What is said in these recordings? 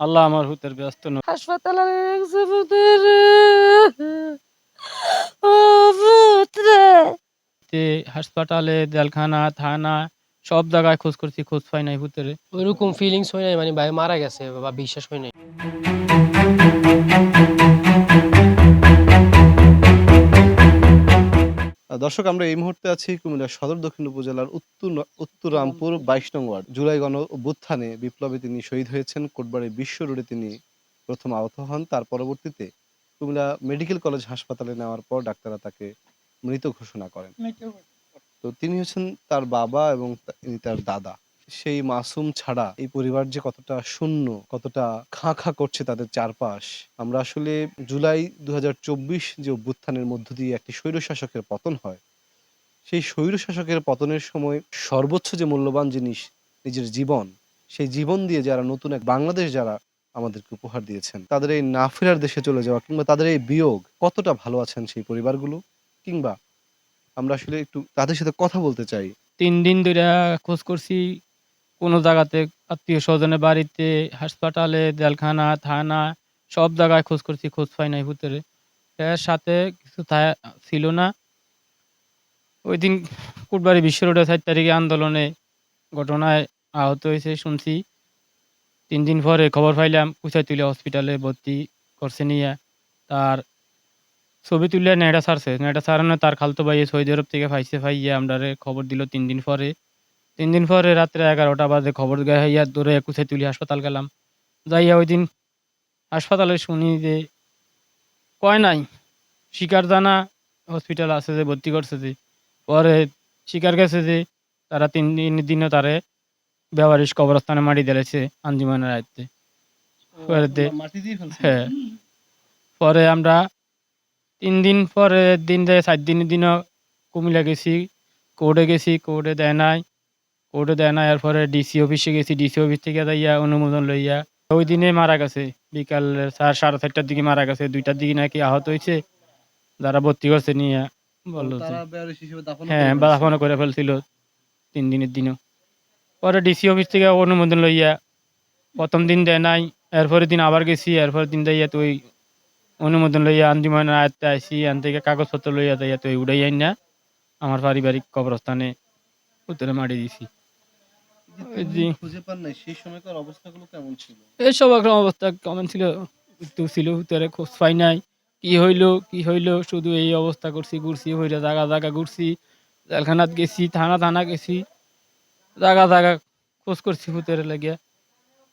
আল্লাহ আমার হুতের ব্যস্ত নয়। হাসপাতালে রাখছে পুত্র ও পুত্র তে হাসপাতালে জেলখানা থানা সব জায়গায় খোঁজ করছি খোঁজ পাই নাই ভূতের। ওইরকম ফিলিংস হয় নাই মানে ভাই মারা গেছে বা বিশ্বাস হয় নাই। দর্শক আমরা এই মুহূর্তে আছি কুমিল্লা সদর দক্ষিণ উপজেলার উত্তর উত্তরামপুর বাইশ নং ওয়ার্ড জুলাই গণ অভ্যুত্থানে বিপ্লবে তিনি শহীদ হয়েছেন। কোটবাড়ি বিশ্ব রোডে তিনি প্রথম আহত হন। তার পরবর্তীতে কুমিল্লা মেডিকেল কলেজ হাসপাতালে নেওয়ার পর ডাক্তাররা তাকে মৃত ঘোষণা করেন। তো তিনি হচ্ছেন তার বাবা এবং তিনি ইনি তার দাদা। সেই মাসুম ছাড়া এই পরিবার যে কতটা শূন্য, কতটা খাঁ খাঁ করছে তাদের চারপাশ, আমরা আসলে জুলাই দু হাজার চব্বিশ যে অভ্যুত্থানের মধ্য দিয়ে একটি স্বৈরশাসকের পতন হয়, সেই স্বৈরশাসকের পতনের সময় সর্বোচ্চ যে মূল্যবান জিনিস নিজের জীবন, সেই জীবন দিয়ে যারা নতুন এক বাংলাদেশ যারা আমাদেরকে উপহার দিয়েছেন, তাদের এই না ফেরার দেশে চলে যাওয়া কিংবা তাদের এই বিয়োগ, কতটা ভালো আছেন সেই পরিবারগুলো? কিংবা আমরা আসলে একটু তাদের সাথে কথা বলতে চাই। তিন দিন ধরে খোঁজ করছি কোনো জায়গাতে আত্মীয় স্বজনের বাড়িতে, হাসপাতালে, জেলখানা, থানা, সব জায়গায় খোঁজ করছি, খোঁজ পাই নাই হুতেরে এর সাথে কিছু ছিল না। ওই দিন কুটবাড়ি বিশ্ব রোডে চার তারিখে আন্দোলনে ঘটনায় আহত হয়েছে শুনছি। তিন দিন পরে খবর পাইলাম কুচাই তুলে হসপিটালে ভর্তি করছে নিয়ে। তার ছবি তুলে নেড়া ছাড়ছে। নেড়া ছাড়ানো তার খালতো ভাই সৌদি আরব থেকে পাইছে ভাইয়া আমরা খবর দিল তিন দিন পরে। তিন দিন পরে রাত্রে এগারোটা বাজে খবর গাইয়া দূরে একুশে তুলি হাসপাতাল গেলাম। যাইয়া ওই দিন হাসপাতালে শুনি যে, কয় নাই, শিকার জানা হসপিটাল আছে যে, ভর্তি করছে যে। পরে শিকার গেছে যে, তারা তিন দিন, দিনও তারে ব্যবহারিস কবরস্থানে মাটি দিয়েছে আঞ্জুমানের আয়ত্তে। হ্যাঁ। পরে আমরা তিন দিন পরে দিন দেয় চার দিন দিনও কুমিল্লা গেছি, কোর্টে গেছি, কোর্টে দেয় নাই। কোর্টে দেয় না এরপরে ডিসি অফিসে গেছি ডিসি অফিস থেকে যাইয়া অনুমোদন লইয়া ওই দিনে মারা গেছে। বিকাল সাড়ে সাড়ে চারটার দিকে মারা গেছে দুইটার দিকে নাকি আহত হয়েছে। যারা ভর্তি করছে নিয়ে বলল হ্যাঁ বাদাফানো করে ফেলছিল তিন দিনের দিনও। পরে ডিসি অফিস থেকে অনুমোদন লইয়া প্রথম দিন দেয় নাই এরপরের দিন আবার গেছি এরপরের দিন দেয় তুই অনুমোদন লইয়া আন্দিমান আয়ত্তে আইসি আন থেকে কাগজপত্র লইয়া যাইয়া তুই উড়াই আইন না আমার পারিবারিক কবরস্থানে উত্তরে মারি দিছি। ওই খুঁজে পান নাই সেই সময়কার অবস্থাগুলো কেমন ছিল? এইসব একটা অবস্থা কেমন ছিল? একটু ছিল খোঁজ পাই নাই। কি হইল কি হইল? শুধু এই অবস্থা করছি ঘুরছি হইরা জায়গা জায়গা ঘুরছি। জেলখানাত গেছি থানা থানা গেছি। জায়গা জায়গা খোঁজ করছি ভূতের লাগিয়া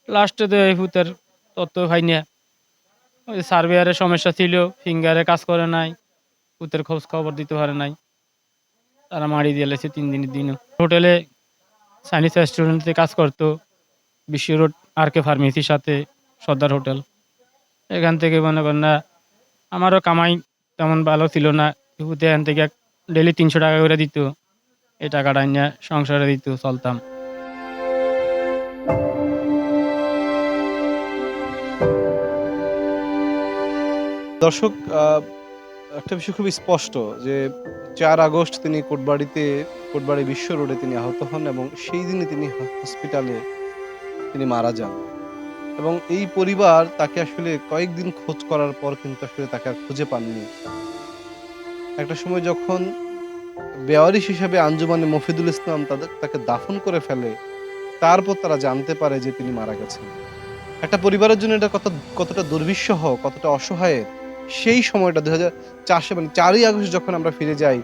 লাস্টে তো এই ভূতের তত্ত্ব পাই না ওই সার্ভেয়ারের সমস্যা ছিল ফিঙ্গারে কাজ করে নাই। ভূতের খোঁজ খবর দিতে পারে নাই। তারা মারি দিয়েছে তিন দিনের দিনও। হোটেলে চাইনিজ রেস্টুরেন্টে কাজ করতো বিশ্ব রোড, আর কে ফার্মেসির সাথে, সর্দার হোটেল। এখান থেকে মনে করেন না, আমারও কামাই তেমন ভালো ছিল না এখান থেকে ডেলি তিনশো টাকা করে দিত, এই টাকাটা নিয়ে সংসারে দিত, চলতাম। দর্শক একটা বিষয় খুবই স্পষ্ট যে চার আগস্ট তিনি কোটবাড়িতে, কোটবাড়ি বিশ্ব রোডে তিনি আহত হন এবং সেই দিনে তিনি হসপিটালে তিনি মারা যান। এবং এই পরিবার তাকে আসলে কয়েকদিন খোঁজ করার পর কিন্তু আসলে তাকে আর খুঁজে পাননি। একটা সময় যখন বেওয়ারিশ হিসাবে আঞ্জুমানে মফিদুল ইসলাম তাদের, তাকে দাফন করে ফেলে, তারপর তারা জানতে পারে যে তিনি মারা গেছেন। একটা পরিবারের জন্য এটা কত, কতটা দুর্বিষহ, কতটা অসহায়ের। সেই সময়টা দুই হাজার চারশো মানে চারই আগস্ট যখন আমরা ফিরে যাই,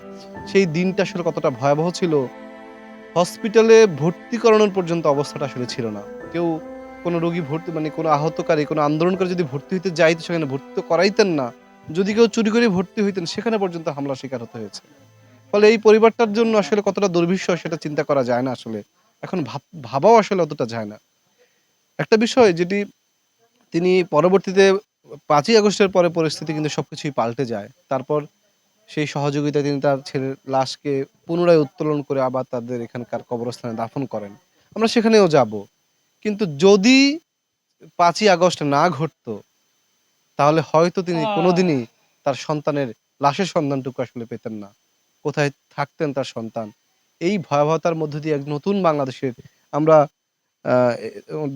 সেই দিনটা আসলে কতটা ভয়াবহ ছিল। হসপিটালে ভর্তি করানোর পর্যন্ত অবস্থাটা আসলে ছিল না। কেউ কোনো রোগী ভর্তি মানে কোনো আহতকারী, কোনো আন্দোলনকারী যদি ভর্তি হইতে যাইতো, সেখানে ভর্তি তো করাইতেন না। যদি কেউ চুরি করে ভর্তি হইতেন, সেখানে পর্যন্ত হামলা শিকার হতে হয়েছে। ফলে এই পরিবারটার জন্য আসলে কতটা দুর্বিষহ সেটা চিন্তা করা যায় না আসলে। এখন ভাব- ভাবাও আসলে অতটা যায় না। একটা বিষয় যেটি তিনি পরবর্তীতে পাঁচই আগস্টের পরে পরিস্থিতি কিন্তু সবকিছুই পাল্টে যায়। তারপর সেই সহযোগিতায় তিনি তার ছেলের লাশকে পুনরায় উত্তোলন করে আবার তাদের এখানকার কবরস্থানে দাফন করেন। আমরা সেখানেও যাব। কিন্তু যদি পাঁচই আগস্ট না ঘটতো তাহলে হয়তো তিনি কোনোদিনই তার সন্তানের লাশের সন্ধানটুকু আসলে পেতেন না। কোথায় থাকতেন তার সন্তান? এই ভয়াবহতার মধ্য দিয়ে এক নতুন বাংলাদেশের আমরা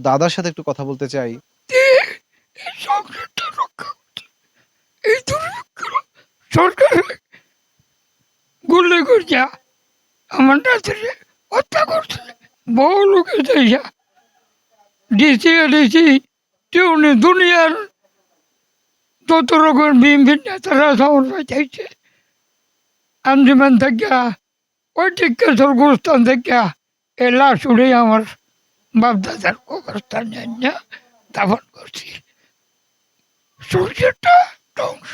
দাদার সাথে একটু কথা বলতে চাই। সরকার গুলি করছে আমার নাতিরে হত্যা করছে। বহু লোকের দেশা ডিসি ডিসি, টিউনি, দুনিয়ার যত রকম বিএনপির নেতারা সবার চাইছে আঞ্জুমান থেকে, ওই টিকেশ্বর গোস্থান থেকে এ লাশ উড়ে আমার বাপদাদার কবরস্থান দাফন করছি। সূর্যটা ধ্বংস।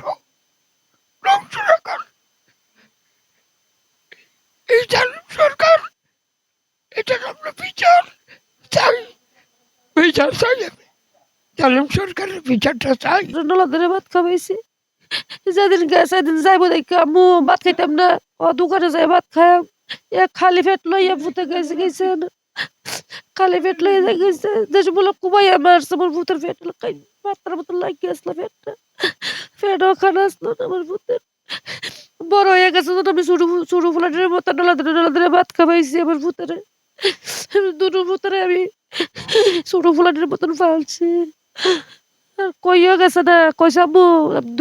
ধ্বংস রাখার এই জালিম সরকার এটার আমরা বিচার চাই বিচার চাই আমি। জালিম সরকারের বিচারটা চাই। নলা ধরে ভাত খাওয়াইছি। যেদিন সেদিন যাইব দেখে আম্মু ভাত খাইতাম না, ও দোকানে যাই ভাত খাই এ খালি পেট লইয়া ফুটে গেছে গেছে খালি পেট লইয়া গেছে দেশে বলে কুবাইয়া মারছে, আমার ভূতের পেট খাই পাত্রার মতো লাগিয়ে আসলো পেটটা। পেটও খানা আসলো না আমার ভূতের। বড় হয়ে গেছে যখন আমি ছোট ছোট ফুলাটের মতো নলা ধরে নলা ধরে ভাত খাওয়াইছি আমার ভূতের। দুটো ভূতের আমি ছোট ফুলাটের মতন ফালছি। আর কইও গেছে না কইছে আম্মু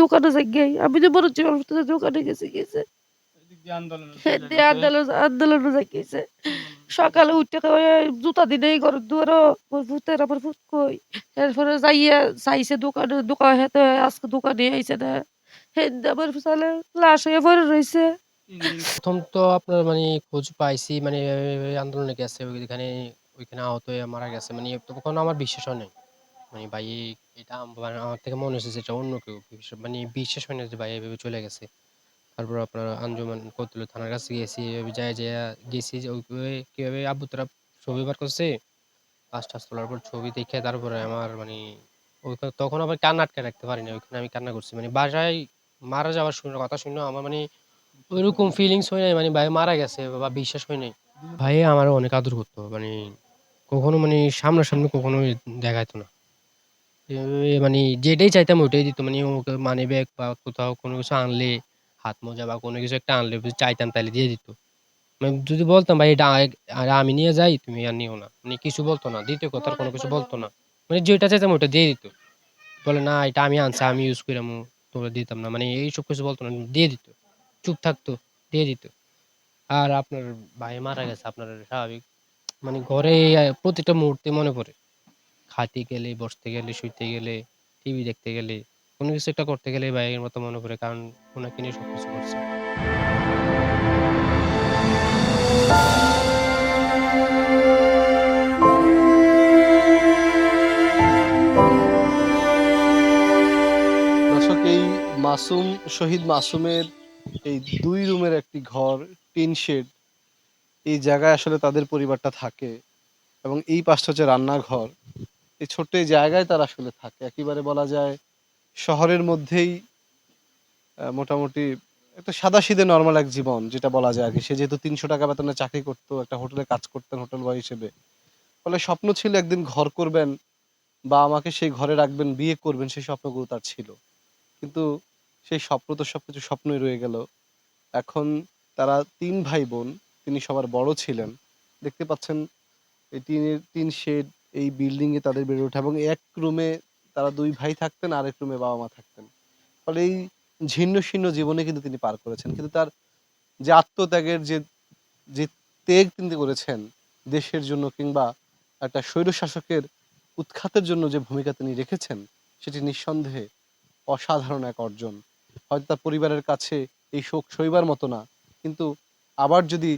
দোকানে যাই গে আমি তো হচ্ছে আমার দোকানে গেছে গেছে দিয়ে আন্দোলন আন্দোলন যাই গেছে সকালে উঠে জুতা দিনেই ঘর দুয়ারও আমার ভূতের আমার ভূত কই? এরপরে যাইয়া চাইছে দোকানে দোকান হেতে আজকে দোকানে আইছে না। হেন্দে আমার সালে লাশ হয়ে পড়ে রয়েছে প্রথম তো আপনার মানে খোঁজ পাইছি মানে আন্দোলনে গেছে, ওইখানে ওইখানে আহত হয়ে মারা গেছে মানে তখন আমার বিশ্বাস নাই। মানে ভাই, এটা মানে আমার থেকে মনে হচ্ছে এটা অন্য কেউ মানে বিশ্বাস হয় না যে ভাই এভাবে চলে গেছে। তারপর আপনার আঞ্জুমান কতুল থানার কাছে গেছি ওই যায় যায় গেছি যে ওই ওই কীভাবে আব্বু তারা ছবি বার করছে পাঁচ টাস তোলার পর ছবি দেখে তারপরে আমার মানে ওইখানে তখন আবার কান্না আটকে রাখতে পারিনি, ওইখানে আমি কান্না করছি। মানে বাসায় মারা যাওয়ার শুনে কথা শুনে আমার মানে ওইরকম ফিলিংস হয় নাই মানে ভাই মারা গেছে বা বিশ্বাস হয় নাই। ভাই আমার অনেক আদর করতো মানে কখনো মানে সামনাসামনি কখনো দেখাইতো না। মানে যেটাই চাইতাম ওইটাই দিত মানে ওকে মানি ব্যাগ বা কোথাও কোনো কিছু আনলে, হাত মোজা বা কোনো কিছু একটা আনলে চাইতাম তাহলে দিয়ে দিত। মানে যদি বলতাম, ভাই, এটা আর আমি নিয়ে যাই, তুমি আর নিও না। মানে কিছু বলতো না, দ্বিতীয় কথার কোনো কিছু বলতো না। মানে যেটা চাইতাম ওটা দিয়ে দিত। বলে, না, এটা আমি আনছি, আমি ইউজ করে দিতাম না। মানে এইসব কিছু বলতো না, দিয়ে দিত, চুপ থাকতো, দিয়ে দিত। আর আপনার ভাই মারা গেছে, আপনার স্বাভাবিক। মানে ঘরে প্রতিটা মুহূর্তে মনে পড়ে। খাইতে গেলে, বসতে গেলে, শুইতে গেলে টিভি দেখতে গেলে, কোনো কিছু একটা করতে গেলে ভাইয়ের মতো মনে পড়ে, কারণ ওনাকে নিয়ে সবকিছু করছে। এই মাসুম, শহীদ মাসুমের এই দুই রুমের একটি ঘর, টিন শেড, এই জায়গায় আসলে তাদের পরিবারটা থাকে এবং এই পাশটা হচ্ছে রান্নাঘর। এই ছোট্ট এই জায়গায় তারা আসলে থাকে। একেবারে বলা যায় শহরের মধ্যেই মোটামুটি একটা সাদা সিধে নর্মাল এক জীবন, যেটা বলা যায় কি। সে যেহেতু তিনশো টাকা বেতনে চাকরি করতো, একটা হোটেলে কাজ করতেন, হোটেল বয় হিসেবে। ফলে স্বপ্ন ছিল একদিন ঘর করবেন বা আমাকে সেই ঘরে রাখবেন, বিয়ে করবেন, সেই স্বপ্নগুলো তার ছিল। কিন্তু সেই স্বপ্ন তো সব কিছু স্বপ্নই রয়ে গেল। এখন তারা তিন ভাই বোন তিনি সবার বড় ছিলেন। দেখতে পাচ্ছেন এই টিনের টিন শেড, এই বিল্ডিং এ তাদের বেড়ে ওঠা এবং এক রুমে তারা দুই ভাই থাকতেন আর এক রুমে বাবা মা থাকতেন। ফলে এই ঝিন্ন শীর্ণ জীবনে কিন্তু তিনি পার করেছেন। কিন্তু তার যে আত্মত্যাগের যে যে ত্যাগ তিনি করেছেন দেশের জন্য কিংবা একটা স্বৈরশাসকের উৎখাতের জন্য যে ভূমিকা তিনি রেখেছেন, সেটি নিঃসন্দেহে অসাধারণ এক অর্জন। হয়তো তার পরিবারের কাছে এই শোক সইবার মতো না, কিন্তু আবার যদি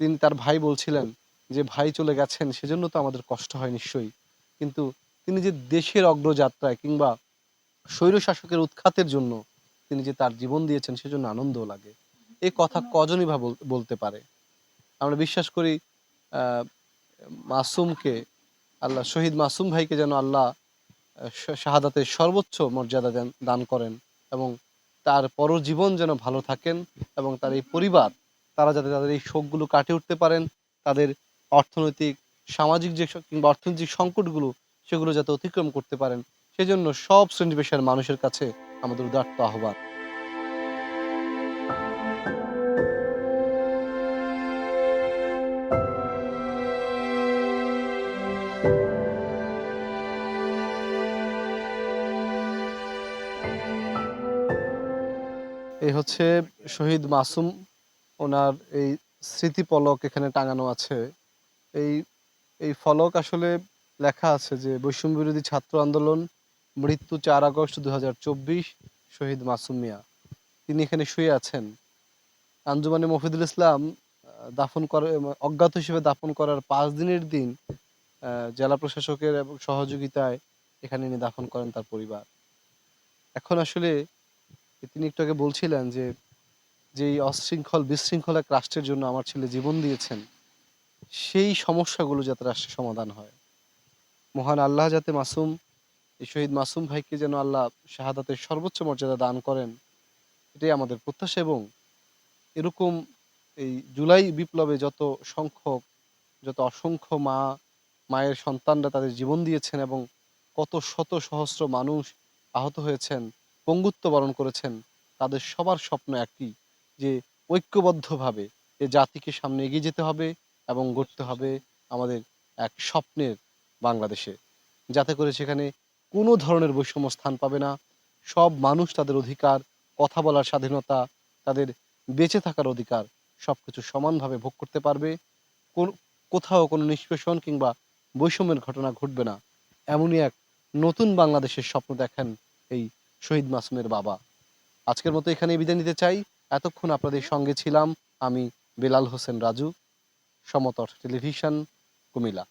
তিনি তার ভাই বলছিলেন যে, ভাই চলে গেছেন, সেজন্য তো আমাদের কষ্ট হয় নিশ্চয়ই। কিন্তু তিনি যে দেশের অগ্রযাত্রায় কিংবা স্বৈরশাসকের উৎখাতের জন্য তিনি যে তার জীবন দিয়েছেন, সেজন্য আনন্দও লাগে। এই কথা কজনই বা বলতে পারে? আমরা বিশ্বাস করি মাসুমকে, আল্লাহ, শহীদ মাসুম ভাইকে যেন আল্লাহ শাহাদাতের সর্বোচ্চ মর্যাদা দেন, দান করেন এবং তার পরজীবন যেন ভালো থাকেন এবং তার এই পরিবার, তারা যাতে তাদের এই শোকগুলো কাটিয়ে উঠতে পারেন, তাদের অর্থনৈতিক, সামাজিক যে কিংবা অর্থনৈতিক সংকটগুলো, সেগুলো যাতে অতিক্রম করতে পারেন, সেজন্য সব শ্রেণি পেশার মানুষের কাছে আমাদের উদার্ত আহ্বান। হচ্ছে শহীদ মাসুম ওনার এই স্মৃতি পলক এখানে টাঙানো আছে। এই এই ফলক আসলে লেখা আছে যে, বৈষম্য বিরোধী ছাত্র আন্দোলন, মৃত্যু চার আগস্ট দুহাজার চব্বিশ, শহীদ মাসুম মিয়া। তিনি এখানে শুয়ে আছেন। আঞ্জুমানে মফিদুল ইসলাম দাফন করে, অজ্ঞাত হিসেবে দাফন করার পাঁচ দিনের দিন জেলা প্রশাসকের এবং সহযোগিতায় এখানে এনে দাফন করেন তার পরিবার। এখন আসলে তিনি একটু আগে বলছিলেন যে যেই অশৃঙ্খল, বিশৃঙ্খল এক রাষ্ট্রের জন্য আমার ছেলে জীবন দিয়েছেন, সেই সমস্যাগুলো যাতে রাষ্ট্রের সমাধান হয়। মহান আল্লাহ যাতে মাসুম, এই শহীদ মাসুম ভাইকে যেন আল্লাহ শাহাদাতের সর্বোচ্চ মর্যাদা দান করেন, এটাই আমাদের প্রত্যাশা এবং এরকম এই জুলাই বিপ্লবে যত সংখ্যক, যত অসংখ্য মা, মায়ের সন্তানরা তাদের জীবন দিয়েছেন এবং কত শত সহস্র মানুষ আহত হয়েছেন পঙ্গুত্ব বরণ করেছেন, তাদের সবার স্বপ্ন একই, যে ঐক্যবদ্ধভাবে এ জাতিকে সামনে এগিয়ে যেতে হবে এবং গড়তে হবে আমাদের এক স্বপ্নের বাংলাদেশে। যাতে করে সেখানে কোনো ধরনের বৈষম্য স্থান পাবে না, সব মানুষ তাদের অধিকার, কথা বলার স্বাধীনতা, তাদের বেঁচে থাকার অধিকার সবকিছু সমানভাবে ভোগ করতে পারবে। কোথাও কোনো নিষ্পেষণ কিংবা বৈষম্যের ঘটনা ঘটবে না। এমনই এক নতুন বাংলাদেশের স্বপ্ন দেখেন এই শহীদ মাসুমের বাবা। আজকের মতো এখানে বিদায় নিতে চাই। এতক্ষণ আপনাদের সঙ্গে ছিলাম আমি বেলাল হোসেন রাজু, সমতট টেলিভিশন, কুমিল্লা।